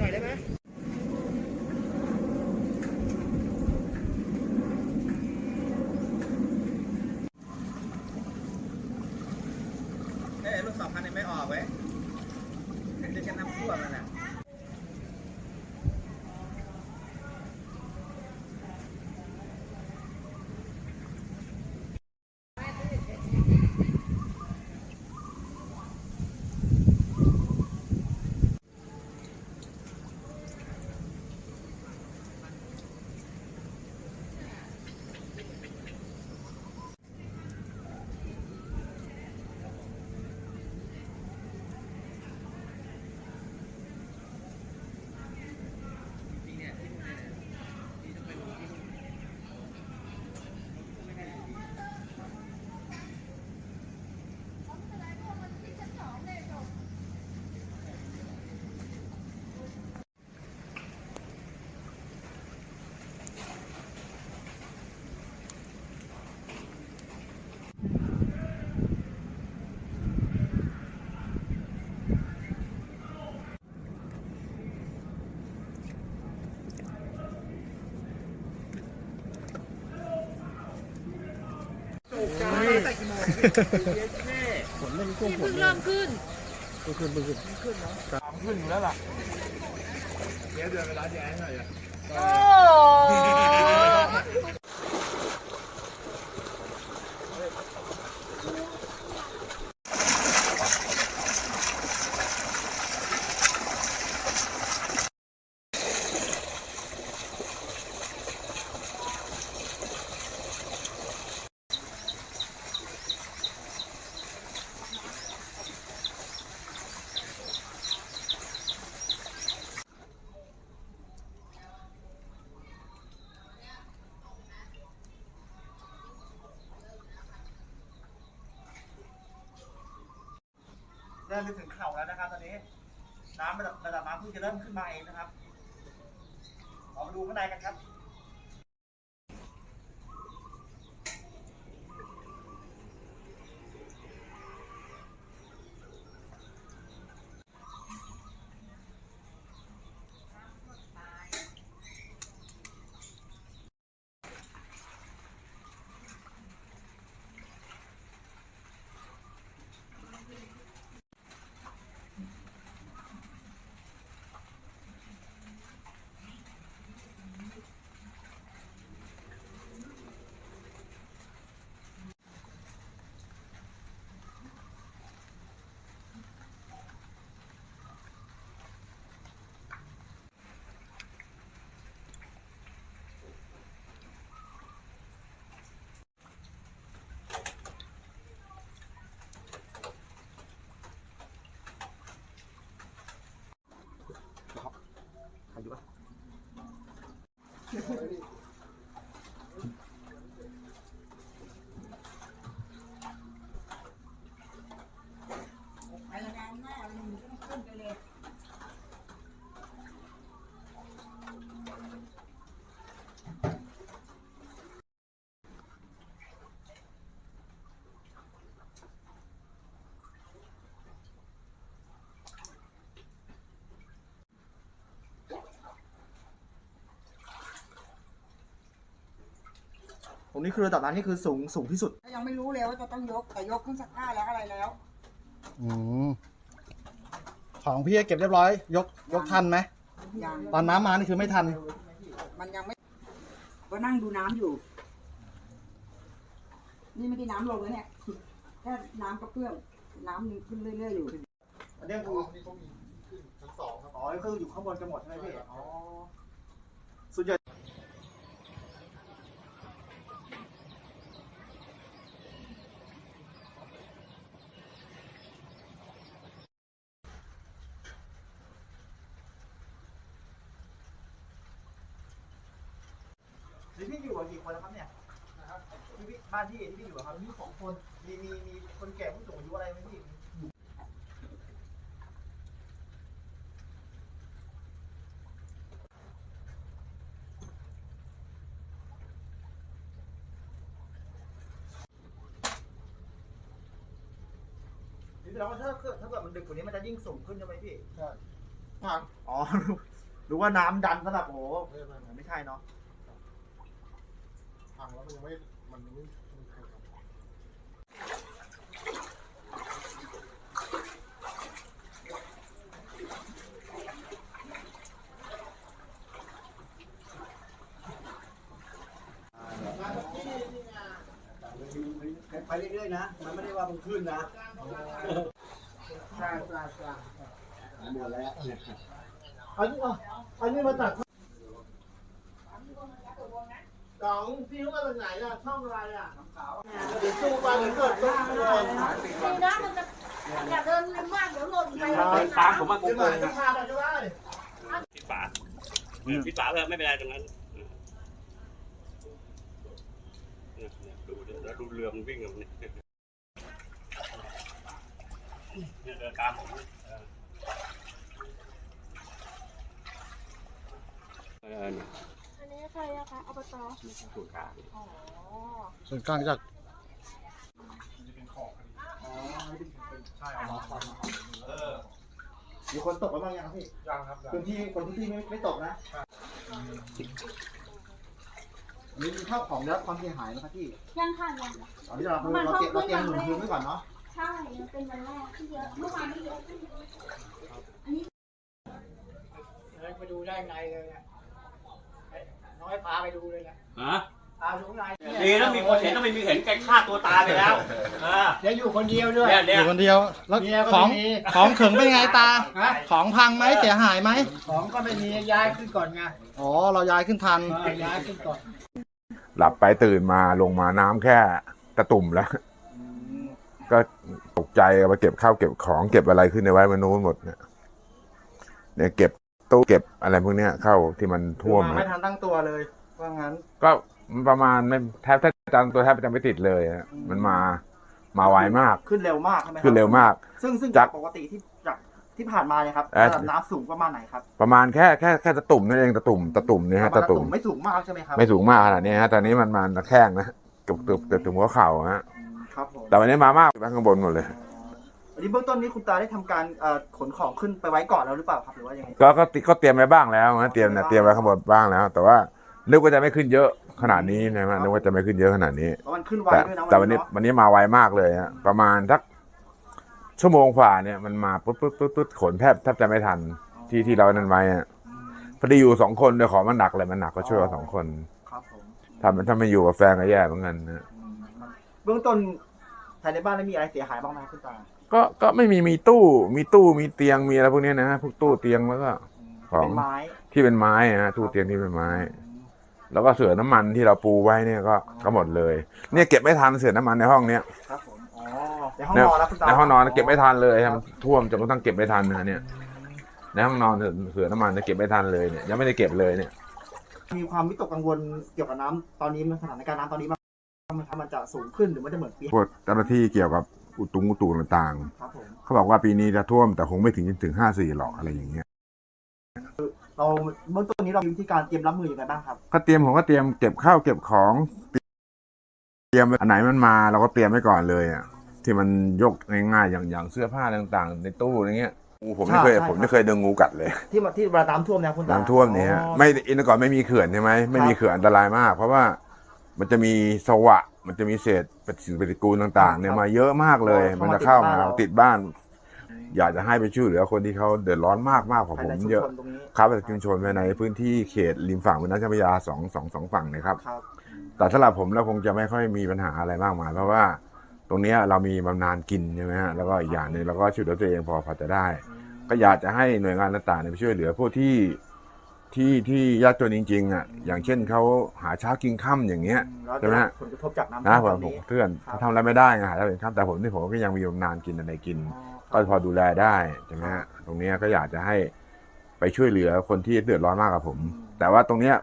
หน่อยได้ไหม เอ้ยลูกสองพันยังไม่ออกเว้ยเดี๋ยวจะนำทั่วมันน่ะ แต่กี่โมงแม่ ฝนมันช่วงฝเพิ่นเริ่มขึ้นขึ้นขึ้นขึ้นขึ้นเนาะขึ้นอยู่แล้วล่ะเดี๋ยวเดินไปร้านแย้หน่อยโอ้เริ่มไปถึงเข่าแล้วนะครับ ตอนนี้ น้ำระดับระดับน้ำเพิ่งจะเริ่มขึ้นมาเองนะครับออกมาดูข้างในกันครับ อายุอะ ไปแล้วกันหน้าหนึ่งต้องขึ้นไปเลย ตรงนี้คือระดับน้ำนี่คือสูงสูงที่สุด ยังไม่รู้เลยว่าจะต้องยกแต่ยกขึ้นสักผ้าแล้วอะไรแล้วอืมของพี่เก็บเรียบร้อย ยกยกทันไหมยังตอนน้ำมานี่คือไม่ทัน มันยังไม่ก็นั่งดูน้ำอยู่ นี่ไม่ได้น้ำลงแล้วเนี่ยแค่น้ำกระเพื่อมน้ำยังขึ้นเรื่อยๆอยู่อันนี้คือนี่เขามีขึ้นชั้นสองครับอ๋อก็คืออยู่ข้างบนกันหมดใช่ไหมพี่อ๋อ ส่วนใหญ่นี่พี่ อยู่กับกี่คนแล้วครับเนี่ยที่พี่บ้านพี่ที่พี่อยู่อะครับมีสองคนมีมีมีคนแก่ผู้สูงอายุอะไรไหมพี่นี่แสดงว่าถ้าเกิดถ้าเกิดมันดึกกว่านี้มันจะยิ่งสูงขึ้นใช่ไหมพี่ใช่พังอ๋อรู้ว่าน้ำดันสำหรับโอ้โหไม่ไม่ไม่ไม่ใช่เนาะพัง แล้วมันยังไม่ มันยังไม่ไม่เคยทำไปเรื่อยๆนะ มันไม่ได้ว่ามันขึ้นนะใช่ใช่ใช่หมดแล้วอันนี้อะอันนี้มาจาก สองพี่เขามาจากไหนอะช่องอะไรอะเดี๋ยวสู้ไปเดี๋ยวเกิดตุ้มเลยดีนะมันจะอย่าเดินเร็วมากเดี๋ยวหล่นไปตามผมมาโกจะงมาๆจะนะพาไปก็ได้ปิดฝาเออปิดฝาเลยไม่เป็นไรตรงนั้นเนี่ยเนี่ยดูดิแล้วดูเรือมันวิ่งกับมันเนี่ยเนี่ยเดินตามผมเนี่ยเออเนี่ยอันนี้ ใครอะคะอบตสูตรกลางอ๋อส่วนกลางจากมีคนตกไปบ้างยังพี่ยังครับยังพื้นที่คนพื้นที่ไม่ไม่ตกนะมีข้าวของได้รับความเสียหายไหมครับพี่ยังค่ะยังตอนนี้เราเราเตรียมเราเตรียมหนุนพื้นไว้ก่อนเนาะใช่ยังเป็นวันแรกที่เยอะเมื่อวานไม่เยอะขึ้นไปดูได้ไงเลยเนี่ย น้อยพาไปดูเลยเนี่ยฮะพาดูไงดีแล้วมีคนเห็นถ้าไม่มีเห็นแกฆ่าตัวตายไปแล้วเออเดี๋ยวอยู่คนเดียวด้วย เนี่ยอเนี่ยยู่คนเดียวแล้วเมียก็ของไม่มี ของขึงเป็นไงตา ฮะของพังไหมเสียหายไหมของก็ไม่มีย้ายขึ้นก่อนไงอ๋อเราย้ายขึ้นทัน เออย้ายขึ้นก่อน หลับไปตื่นมาลงมาน้ำแค่ตะตุ่มแล้ว ก็ตกใจเอาไปเก็บข้าวเก็บของเก็บอะไรขึ้นในไว้มันนู้นหมดเนี่ยเนี่ยเก็บ ตู้เก็บอะไรพวกเนี้ยเข้าที่มันท่วมมาไม่นะทันตั้งตัวเลยว่างั้น ก็ประมาณไม่แทบแทบจำตัวแทบจะไม่ติดเลยอะมันมามาไวมาก ขึ้นเร็วมากใช่ไหมคบขึ้นเร็วมาก ซึ่งซึ่งจาจากกปกติที่จากที่ผ่านมาเนี่ยครับเอ่อ ระดับน้ำสูงประมาณไหนครับประมาณแค่แค่แค่ตะตุ่มนั่นเองตะตุ่มตะตุ่มเนี่ยฮะประตะมาณตุ่มไม่สูงมากใช่ไหมครับไม่สูงมากขนาดนี้ฮะตอนนี้มันมาตะแข้งนะเกือบเกือบเกือบถึงหัวเข่าฮะ ครับผมแต่วันนี้มามากข้างบนหมดเลย วันนี้เบื้องต้นนี้คุณตาได้ทำการเอ่อขนของขึ้นไปไว้ก่อนแล้วหรือเปล่าครับหรือว่ายังไงก็ก็ติก็เตรียมไว้บ้างแล้วนะเตรียมนะเตรียมไว้ข้างบนบ้างแล้ว แต่ว่านึกว่าจะไม่ขึ้นเยอะขนาดนี้นะนึกว่าจะไม่ขึ้นเยอะขนาดนี้ เพราะมันขึ้นไวแต่ด้วยนะแต่วันนี้เาะ วันนี้มาไวมากเลยฮะประมาณสักชั่วโมงกว่าเนี่ยมันมาปุ๊บปุ๊บปุ๊บปุ๊บขนแทบแทบจะไม่ทันที่ที่เรานั่นไว้อะพอดีอยู่สองคนเดี๋ยวของมันหนักเลยมันหนักก็ช่วยเราสองคนครับผมถ้ามันถ้าไม่อยู่กับแฟนก็แย่เหมือนกันนะ อืมครับเบื้องต้นภายในบ้านได้มีอะไรเสียหายบ้างไหมครับคุณตา ก็ก็ไม่มีมีตู้ มีตู้มีเตียงมีอะไรพวกเนี้ยนะฮะพวกตู้เตียงแล้วก็ ของ เป็นไม้ที่เป็นไม้อะฮะตู้เตียงที่เป็นไม้ แล้วก็เสือน้ำมันที่เราปูไว้เนี่ยก็ก็หมดเลย เนี่ยเก็บไม่ทันเสือน้ำมันในห้องเนี้ยครับผมอ๋อในห้องนอนแล้วคุณตาในห้องนอนเก็บไม่ทันเลยฮะมันท่วมจนกระทั่งเก็บไม่ทันนะเนี่ยในห้องนอนเสือน้ำมันเนี่ยเก็บไม่ทันเลยเนี่ยยังไม่ได้เก็บเลยเนี่ย มีความวิตกกังวลเกี่ยวกับน้ำตอนนี้มันสถานการณ์น้ำตอนนี้มันมันมันจะสูงขึ้นหรือมันจะเหมือนปีพวกเจ้าหน้าที่เกี่ยวกับ อุตุงอุตุต่างครับผมๆเขาบอกว่าปีนี้จะท่วมแต่คงไม่ถึงถึงห้าสี่หรอกอะไรอย่างเงี้ยเราเบื้องต้นนี้เรามีวิธีการเตรียมรับมือยังไงบ้างครับก็เตรียมผมก็เตรียมเก็บข้าวเก็บของเตรียมอันไหนมันมาเราก็เตรียมไว้ก่อนเลยอะที่มันยกง่ายๆอย่างอย่างเสื้อผ้าอะไรต่างๆ ในตู้อะไรเงี้ยงูผมไม่เคยใช่ใช่ผมไม่เคยโดนงูกัดเลย ที่มาที่เวลาน้ำท่วมเนะคุณตาน้ำท่วมเนี่ยฮะอ๋อไม่อินทร์ก่อนไม่มีเขื่อนใช่ไหมไม่มีเขื่อนอันตรายมาก เพราะว่ามันจะมีสวะ มันจะมีเศษปฏิสิ่งปฏิกูลต่างๆเนี่ยมาเยอะมากเลย มันจะเข้ามาติดบ้าน อยากจะให้ไปช่วยเหลือคนที่เขาเดือดร้อนมากมากกว่าภายผมในชุมเยอะชนตรงนี้ครับในชุมชนภายในพื้นที่เขตริมฝั่งแม่น้ำเจ้าพระยาสองสองสองฝั่งนะครับครับแต่สำหรับผมแล้วคงจะไม่ค่อยมีปัญหาอะไรมากมายเพราะว่าตรงเนี้ยเรามีบำนาญกินใช่ไหมฮะแล้วก็อีกอย่างหนึ่งเราก็ช่วยเหลือตัวเองพอพอจะได้ ก็อยากจะให้หน่วยงานต่างๆเนี่ยไปช่วยเหลือพวกที่ ที่ที่ยากจนจริง ๆ อะ อย่างเช่นเขาหาเช้ากินค่ำอย่างเงี้ยแล้วใช่ไหมฮะผลกระทบจากน้ำนะผท่วมมตรงผมนี้เพื่อนครับเขาทำอะไรไม่ได้ไงหาเช้ากินค่ำแต่ผมที่ผมก็ยังมีบำนาญกินอะไรกิน ก็พอดูแลได้ใช่ไหมฮะตรงเนี้ยก็อยากจะให้ไปช่วยเหลือคนที่เดือดร้อนมากกับผม แต่ว่าตรงเนี้ย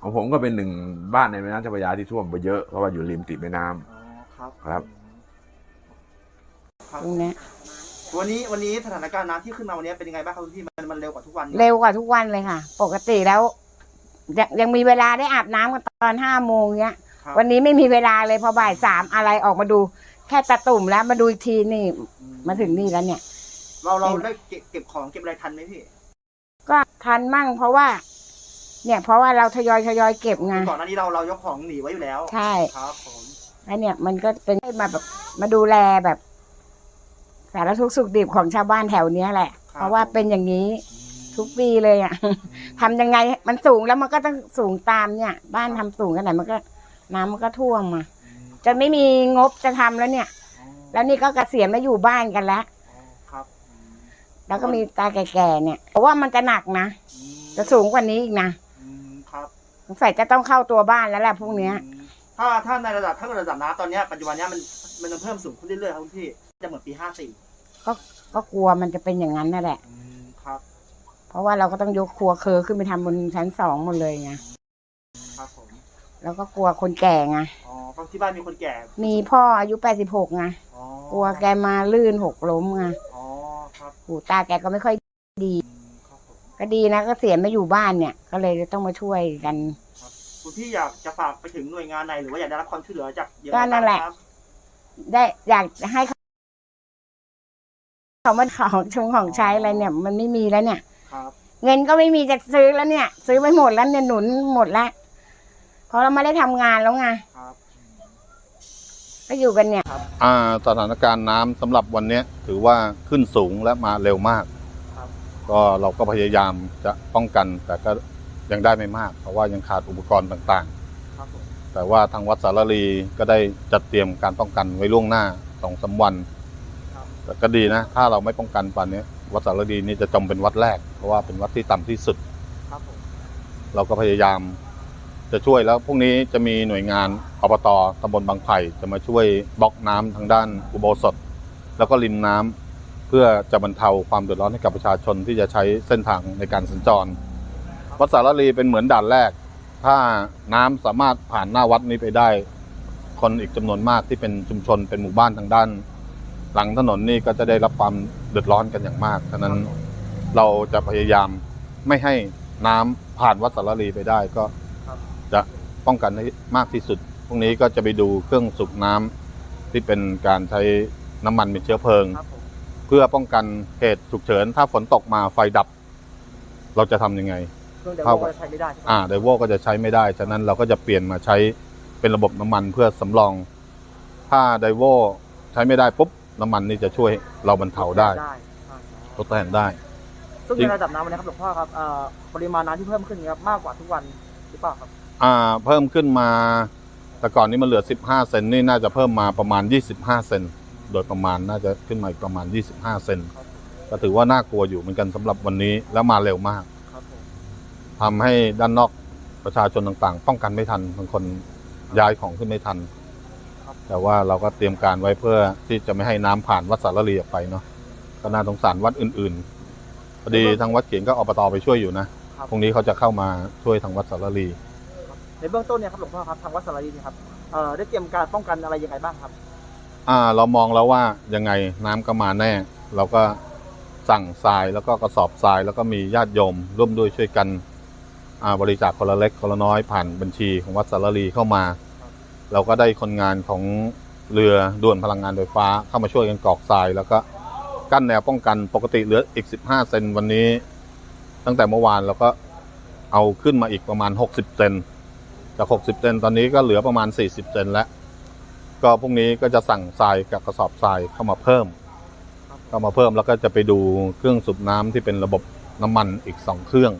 ของผมก็เป็นหนึ่งบ้านในแม่น้ำเจ้าพระยาที่ท่วมไปเยอะเพราะว่าอยู่ริมติดแม่น้ำอ๋อครับครับครับ ตรงเนี้ย วันนี้วันนี้สถานการณ์น้ำที่ขึ้นมาวันนี้เป็นยังไงบ้างครับคุณพี่มันมันเร็วกว่าทุกวันไหมเร็วกว่าทุกวันเลยค่ะ ปกติแล้ว ยังยังมีเวลาได้อาบน้ำกันตอนห้าโมงเนี้ย ครับวันนี้ไม่มีเวลาเลยพอบ่ายสามอะไรออกมาดู แค่ตะตุ่มแล้วมาดูอีกทีนี่อืมาถึงนี่แล้วเนี่ยรเราเราได้เก็บเก็บของเก็บอะไรทันไหมพี่ก็ทันมั่งเพราะว่า เนี่ยเพราะว่าเราทยอยทยอยเก็บไงก่อนหน้านี้เราเรายกของหนีไว้อยู่แล้วใช่ ครับผม แล้วเนี่ยมันก็เป็นให้มาแบบมาดูแลแบบ สารทุกข์สุขดิบของชาวบ้านแถวเนี้ยแหละเพราะว่าเป็นอย่างนี้ทุกปีเลยอะ ทำยังไงมันสูงแล้วมันก็ต้องสูงตามเนี่ย บ้านทำสูงขนาดไหนมันก็น้ำมันก็ท่วมมาจนไม่มีงบจะทำแล้วเนี่ย แล้วนี่ก็เกษียณมาอยู่บ้านกันแล้ว ครับแล้วก็มีตาแก่ๆเนี่ยเพราะว่ามันจะหนักนะจะสูงกว่านี้อีกนะอืมครับสงสัยจะต้องเข้าตัวบ้านแล้วแหละพวกเนี้ย อืมถ้าถ้าในระดับถ้าระดับน้ำตอนเนี้ยปัจจุบันเนี้ยมันมันยังเพิ่มสูงขึ้นเรื่อยๆครับคุณพี่ จะเหมือนปีห้าสี่ก็กลัวมันจะเป็นอย่างนั้นนั่นแหละ ครับ เพราะว่าเราก็ต้องยกครัวเคอขึ้นไปทำบนชั้นสองหมดเลยไงครับผมแล้วก็กลัวคนแก่ไงอ๋อเพราะที่บ้านมีคนแก่มีพ่ออายุแปดสิบหกไงอ๋อกลัวแกมาลื่นหกล้มไงอ๋อครับหูตาแกก็ไม่ค่อยดี อืมครับผมก็ดีนะก็เสียมาอยู่บ้านเนี่ย ก็เลยต้องมาช่วยกัน คุณพี่อยากจะฝากไปถึงหน่วยงานไหนหรือว่าอยากได้รับความช่วยเหลือจากยังไงก็นั่นแหละ บ้างครับ ได้อยากให้ เขาเขามาของชงของใช้อะไรเนี่ย มันไม่มีแล้วเนี่ย ครับเงินก็ไม่มีจะซื้อแล้วเนี่ย ซื้อไปหมดแล้วเนี่ยหนุนหมดแล้วเพราะเราไม่ได้ทำงานแล้วไงครับก็อยู่กันเนี่ย อ่าสถานการณ์น้ำสำหรับวันเนี้ยถือว่าขึ้นสูงและมาเร็วมาก ครับ ก็เราก็พยายามจะป้องกัน แต่ก็ยังได้ไม่มาก เพราะว่ายังขาดอุปกรณ์ต่างครับผมๆ แต่ว่าทางวัดสารลีก็ได้จัดเตรียมการป้องกันไว้ล่วงหน้าสองสามวันครับ แต่ก็ดีนะ ถ้าเราไม่ป้องกันป่านนี้ วัดสารลีนี่จะจมเป็นวัดแรก เพราะว่าเป็นวัดที่ต่ำที่สุด ครับผมเราก็พยายาม จะช่วยแล้วพรุ่งนี้จะมีหน่วยงานอบตตำบลบางไผ่จะมาช่วยบล็อกน้ำทางด้านอุโบสถ แล้วก็ริมน้ำเพื่อจะบรรเทาความเดือดร้อนให้กับประชาชนที่จะใช้เส้นทางในการสัญจร วัดสารลีเป็นเหมือนด่านแรก ถ้าน้ำสามารถผ่านหน้าวัดนี้ไปได้ คนอีกจำนวนมากที่เป็นชุมชนเป็นหมู่บ้านทางด้าน หลังถนนนี่ก็จะได้รับความเดือดร้อนกันอย่างมากฉะนั้นเราจะพยายามไม่ให้น้ำผ่านวัดสารลีไปได้ก็จะป้องกันให้มากที่สุด พรุ่งนี้ก็จะไปดูเครื่องสูบน้ำที่เป็นการใช้น้ำมันเป็นเชื้อเพลิง ครับผมเพื่อป้องกันเหตุฉุกเฉิน ถ้าฝนตกมาไฟดับ เราจะทำยังไง เครื่องเดเข้าโวก็ใช้ไม่ได้ใช่ไหมอ่าไดโวก็จะใช้ไม่ได้ ฉะนั้นเราก็จะเปลี่ยนมาใช้เป็นระบบน้ำมันเพื่อสำรอง ถ้าไดโวใช้ไม่ได้ปุ๊บ น้ำมันนี่จะช่วยเราบรรเทาได้ได้ใช่ทดแทนได้ ซึ่งจริในงระดับน้ำวันนี้ครับหลวงพ่อครับเอ่อปริมาณน้ำที่เพิ่มขึ้นเนี้ครับมากกว่าทุกวันหรือเปล่าครับอ่าเพิ่มขึ้นมา แต่ก่อนนี้มันเหลือ 15 เซนนี่น่าจะเพิ่มมาประมาณ 25 เซนโดยประมาณน่าจะขึ้นมาอีกประมาณ 25 เซนก็ถือว่าน่ากลัวอยู่เหมือนกันสำหรับวันนี้แล้วมาเร็วมากครับผมทำให้ด้านนอกประชาชนต่างๆ ป้องกันไม่ทันบางคนย้ายของขึ้นไม่ทัน แต่ว่าเราก็เตรียมการไว้เพื่อที่จะไม่ให้น้ำผ่านวัดสารลีออกไปเนาะก็น่าสงสารวัดอื่นๆพอดีทางวัดเขียนก็อบตไปช่วยอยู่นะครับพรุ่งนี้เขาจะเข้ามาช่วยทางวัดสารลี ในเบื้องต้นเนี่ยครับหลวงพ่อครับทางวัดสารลีเนี่ยครับเอ่อได้เตรียมการป้องกันอะไรยังไงบ้างครับ อ่า เรามองแล้วว่ายังไงน้ำก็มาแน่ เราก็สั่งทรายแล้วก็กระสอบทรายแล้วก็มีญาติโยมร่วมด้วยช่วยกันอ่าบริจาคคนละเล็กคนละน้อยผ่านบัญชีของวัดสารลีเข้ามา เราก็ได้คนงานของเรือด่วนพลังงานไฟฟ้าเข้ามาช่วยกันกรอกทราย แล้วก็กั้นแนวป้องกันปกติเหลืออีก 15 เซนวันนี้ ตั้งแต่เมื่อวานเราก็เอาขึ้นมาอีกประมาณ 60 เซนจาก 60 เซนตอนนี้ก็เหลือประมาณ 40 เซนแล้ว ก็พรุ่งนี้ก็จะสั่งทรายกับกระสอบทรายเข้ามาเพิ่ม เข้ามาเพิ่มแล้วก็จะไปดูเครื่องสูบน้ำที่เป็นระบบน้ำมันอีกสองเครื่อง